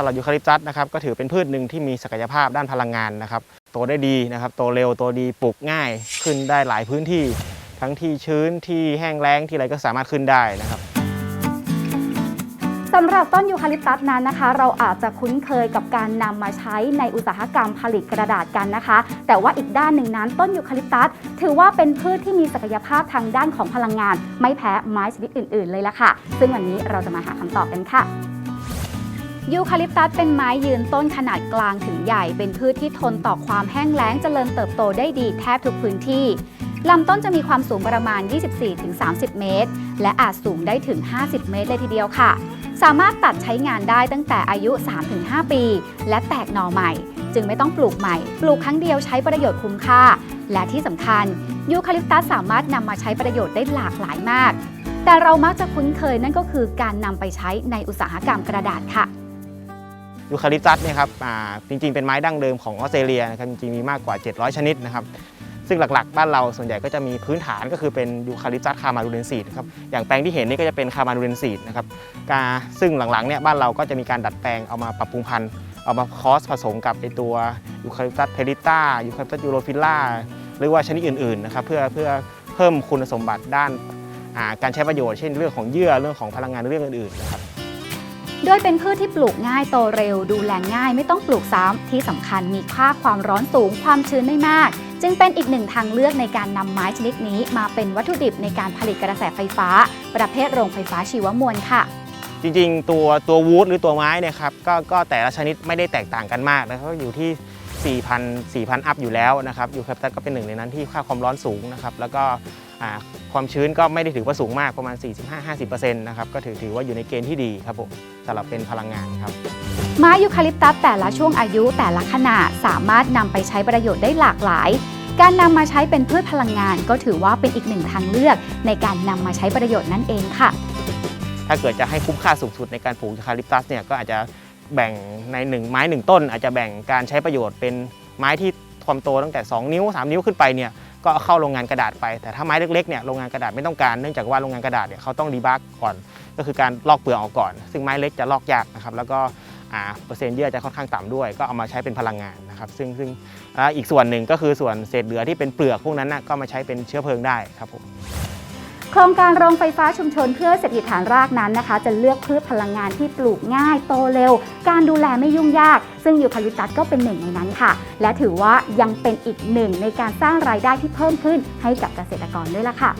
สำหรับยูคาลิปตัสนะครับก็ถือเป็นพืชหนึ่งที่มีศักยภาพด้านพลังงานนะครับโตได้ดีนะครับโตเร็วโตดีปลูกง่ายขึ้นได้หลายพื้นที่ ทั้งที่ชื้นที่แห้งแล้งที่อะไรก็สามารถขึ้นได้นะครับสำหรับต้นยูคาลิปตัสนั้นนะคะ เราอาจจะคุ้นเคยกับการนำมาใช้ในอุตสาหกรรมผลิตกระดาษกันนะคะ แต่ว่าอีกด้านหนึ่งนั้นต้นยูคาลิปตัส ถือว่าเป็นพืชที่มีศักยภาพทางด้านของพลังงาน ไม่แพ้ไม้ชนิดอื่น ๆ เลยละค่ะ ซึ่งวันนี้เราจะมาหาคำตอบกันค่ะ ยูคาลิปตัสเป็นไม้ยืนต้นขนาดกลางถึงใหญ่ เป็นพืชที่ทนต่อความแห้งแล้งเจริญเติบโตได้ดีแทบทุกพื้นที่ลำต้นจะมีความสูงประมาณ 24-30 เมตร และอาจสูงได้ถึง 50 เมตรเลยทีเดียวค่ะ สามารถตัดใช้งานได้ตั้งแต่อายุ 3-5 ปี และแตกหน่อใหม่ จึงไม่ต้องปลูกใหม่ ปลูกครั้งเดียวใช้ประโยชน์คุ้มค่า และที่สำคัญยูคาลิปตัสสามารถนำมาใช้ประโยชน์ได้หลากหลายมาก แต่เรามักจะคุ้นเคยนั่นก็คือการนำไปใช้ในอุตสาหกรรมกระดาษค่ะ ยูคาลิปตัสเนี่ยครับอ่าจริงๆ เป็นไม้ดั้งเดิมของออสเตรเลียนะครับจริงๆมีมากกว่า 700 ชนิดนะครับซึ่งหลักๆ บ้านเราส่วนใหญ่ก็จะมีพื้นฐานก็คือเป็นยูคาลิปตัสคามารูเรนซีดครับอย่างแปลงที่เห็นนี่ก็จะเป็นคามารูเรนซีดนะครับกาซึ่งหลังๆเนี่ยบ้านเราก็จะมีการดัดแปลงเอามาปรับปรุงพันธุ์เอามาคอสผสมกับไอตัวยูคาลิปตัสเพลิต้ายูคาลิปตัสยูโรฟิลล่าหรือว่าชนิดอื่นๆนะครับเพื่อเพื่อเพิ่มคุณสมบัติด้านการใช้ประโยชน์เช่นเรื่องของเยื่อเรื่องของพลังงานเรื่องอื่นๆนะครับ โดยเป็นพืชที่ปลูกง่ายโตเร็ว ดูแลง่ายไม่ต้องปลูกซ้ำที่สำคัญมีค่าความร้อนสูงความชื้นไม่มาก จึงเป็นอีกหนึ่งทางเลือกในการนำไม้ชนิดนี้มาเป็นวัตถุดิบในการผลิตกระแสไฟฟ้า ประเภทโรงไฟฟ้าชีวมวลค่ะ จริงๆ ตัวตัววูดหรือตัวไม้เนี่ยครับก็ก็แต่ละชนิดไม่ได้แตกต่างกันมากนะครับก็อยู่ที่4,000 4,000 อัพอยู่แล้วนะครับยูคปตัสก็เป็นหนึ่งในนั้นที่ค่าความร้อนสูงนะครับแล้วก็ ความชื้นก็ไม่ได้ถือว่าสูงมากประมาณ 45-50%นะครับก็ถือถือว่าอยู่ในเกณฑ์ที่ดีครับผมสำหรับเป็นพลังงานครับ ไม้ยูคาลิปตัสแต่ละช่วงอายุแต่ละขนาดสามารถนำไปใช้ประโยชน์ได้หลากหลาย การนำมาใช้เป็นพืชพลังงาน ก็ถือว่าเป็นอีกหนึ่งทางเลือก ในการนำมาใช้ประโยชน์นั่นเองค่ะ ถ้าเกิดจะให้คุ้มค่าสูงสุดในการปลูกยูคาลิปตัสเนี่ยก็อาจจะแบ่งในหนึ่งไม้หนึ่งต้น อาจจะแบ่งการใช้ประโยชน์เป็นไม้ที่ความโตตั้งแต่ 2 นิ้ว 3 นิ้วขึ้นไปเนี่ย ก็เข้าโรงงานกระดาษไป แต่ถ้าไม้เล็กๆเนี่ยโรงงานกระดาษไม่ต้องการเนื่องจากว่าโรงงานกระดาษเนี่ยเขาต้องดีบักก่อน ก็คือการลอกเปลือกออกก่อน ซึ่งไม้เล็กจะลอกยากนะครับแล้วก็เปอร์เซ็นต์เยื่อจะค่อนข้างต่ำด้วย ก็เอามาใช้เป็นพลังงานนะครับซึ่งซึ่งอีกส่วนหนึ่งก็คือส่วนเศษเหลือที่เป็นเปลือกพวกนั้นนะก็มาใช้เป็นเชื้อเพลิงได้ครับผม โครงการโรงไฟฟ้าชุมชนเพื่อเศรษฐกิจฐานรากนั้นนะคะ จะเลือกพืชพลังงานที่ปลูกง่ายโตเร็ว การดูแลไม่ยุ่งยาก ซึ่งยูคาลิปตัสก็เป็นหนึ่งในนั้นค่ะ และถือว่ายังเป็นอีกหนึ่งในการสร้างรายได้ที่เพิ่มขึ้นให้กับเกษตรกรด้วยล่ะค่ะ